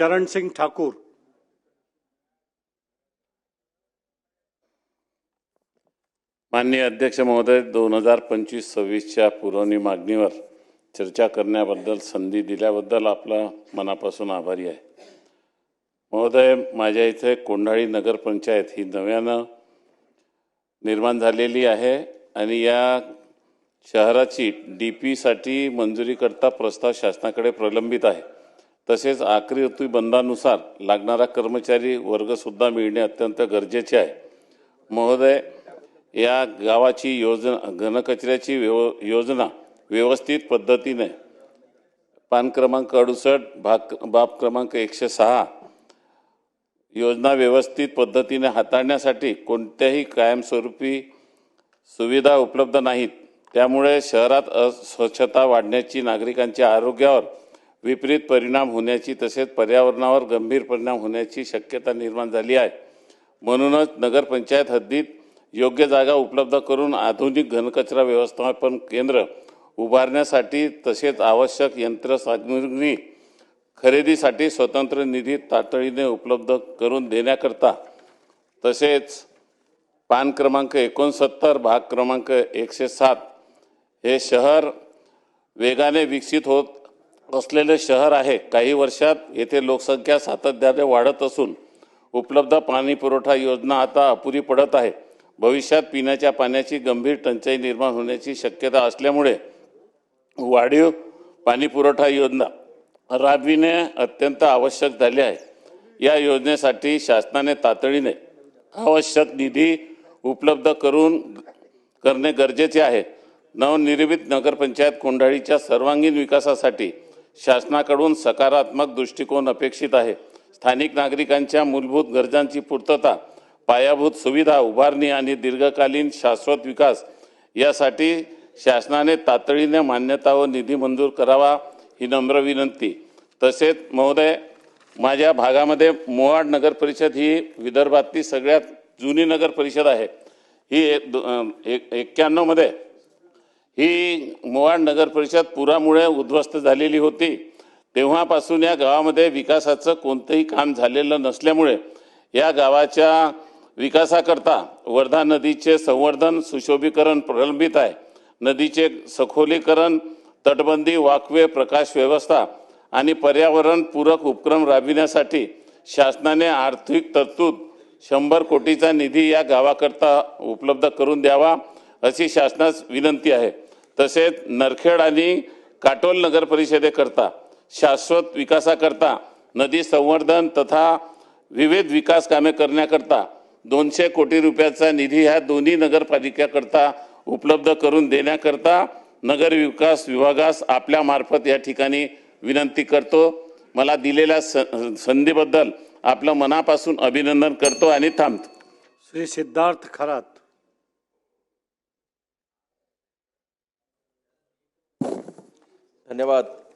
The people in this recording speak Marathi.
चरण सिंह ठाकुर। माननीय अध्यक्ष महोदय दोन हजार पंचवीस सव्वीसच्या पुरवणी मागणीवर चर्चा करण्याबद्दल संधी दिल्याबद्दल आपला मनापासून आभारी आहे. महोदय माझ्या इथे कोंढाळी नगरपंचायत ही नव्यानं निर्माण झालेली आहे आणि या शहराची डी पीसाठी मंजुरीकरता प्रस्ताव शासनाकडे प्रलंबित आहे. तसेच आखरी ऋतुबंधानुसार लागणारा कर्मचारी वर्गसुद्धा मिळणे अत्यंत गरजेचे आहे. महोदय या गावाची योजना घनकचऱ्याची व्यव योजना व्यवस्थित पद्धतीने पान क्रमांक अडुसष्ट भाग बाब क्रमांक एकशे सहा योजना व्यवस्थित पद्धतीने हाताळण्यासाठी कोणत्याही कायमस्वरूपी सुविधा उपलब्ध नाहीत. त्यामुळे शहरात अस्वच्छता वाढण्याची नागरिकांच्या आरोग्यावर विपरीत परिणाम होण्याची तसेच पर्यावरणावर गंभीर परिणाम होण्याची शक्यता निर्माण झाली आहे. म्हणूनच नगरपंचायत हद्दीत योग्य जागा उपलब्ध करून आधुनिक घनकचरा व्यवस्थापन केंद्र उभारण्यासाठी तसेच आवश्यक यंत्रसामुग्री खरेदीसाठी स्वतंत्र निधी तातडीने उपलब्ध करून देण्याकरता तसेच पान क्रमांक एकोणसत्तर भाग क्रमांक एकशे सात हे शहर वेगाने विकसित होत असलेले शहर आहे काही वर्षात येथे लोकसंख्या सातत्याने वाढत असून उपलब्ध पाणी पुरवठा योजना आता अपुरी पडत आहे. भविष्यात पिण्याच्या पाण्याची गंभीर टंचाई निर्माण होण्याची शक्यता असल्यामुळे वाढीव पाणी पुरवठा योजना राबविणे अत्यंत आवश्यक झाले आहे. या योजनेसाठी शासनाने तातडीने आवश्यक निधी उपलब्ध करून करणे गरजेचे आहे. नवनिर्मित नगरपंचायत कोंढाळीच्या सर्वांगीण विकासासाठी शासनाकडून सकारात्मक दृष्टिकोन अपेक्षित आहे. स्थानिक नागरिकांच्या मूलभूत गरजांची पूर्तता पायाभूत सुविधा उभारणी आणि दीर्घकालीन शाश्वत विकास यासाठी शासनाने तातडीने मान्यता व निधी मंजूर करावा ही नम्र विनंती. तसेच महोदय माझ्या भागामध्ये मोहाड नगर परिषद ही विदर्भातली सगळ्यात जुनी नगर परिषद आहे. ही एक एक एक्क्याण्णवमध्ये ही मोहाड नगर परिषद पुरामुळे उद्ध्वस्त झालेली होती. तेव्हापासून या गावामध्ये विकासाचं कोणतंही काम झालेलं नसल्यामुळे या गावाच्या विकासाकरता वर्धा नदीचे संवर्धन सुशोभीकरण प्रलंबित आहे. नदीचे सखोलीकरण तटबंदी वाकवे प्रकाश व्यवस्था आणि पर्यावरणपूरक उपक्रम राबविण्यासाठी शासनाने आर्थिक तरतूद शंभर कोटीचा निधी या गावाकरता उपलब्ध करून द्यावा. अशी शासनास विनंती आहे. तसेच नरखेड आणि काटोल नगर परिषदेकरता शाश्वत विकासाकरता नदी संवर्धन तथा विविध विकास कामे करण्याकरता दोनशे कोटी रुपयाचा निधी ह्या दोन्ही नगरपालिकेकरता उपलब्ध करून देण्याकरता नगर विकास विभागास आपल्यामार्फत या ठिकाणी विनंती करतो. मला दिलेल्या स संधीबद्दल आपलं मनापासून अभिनंदन करतो आणि थांबतो. श्री सिद्धार्थ खरात. धन्यवाद.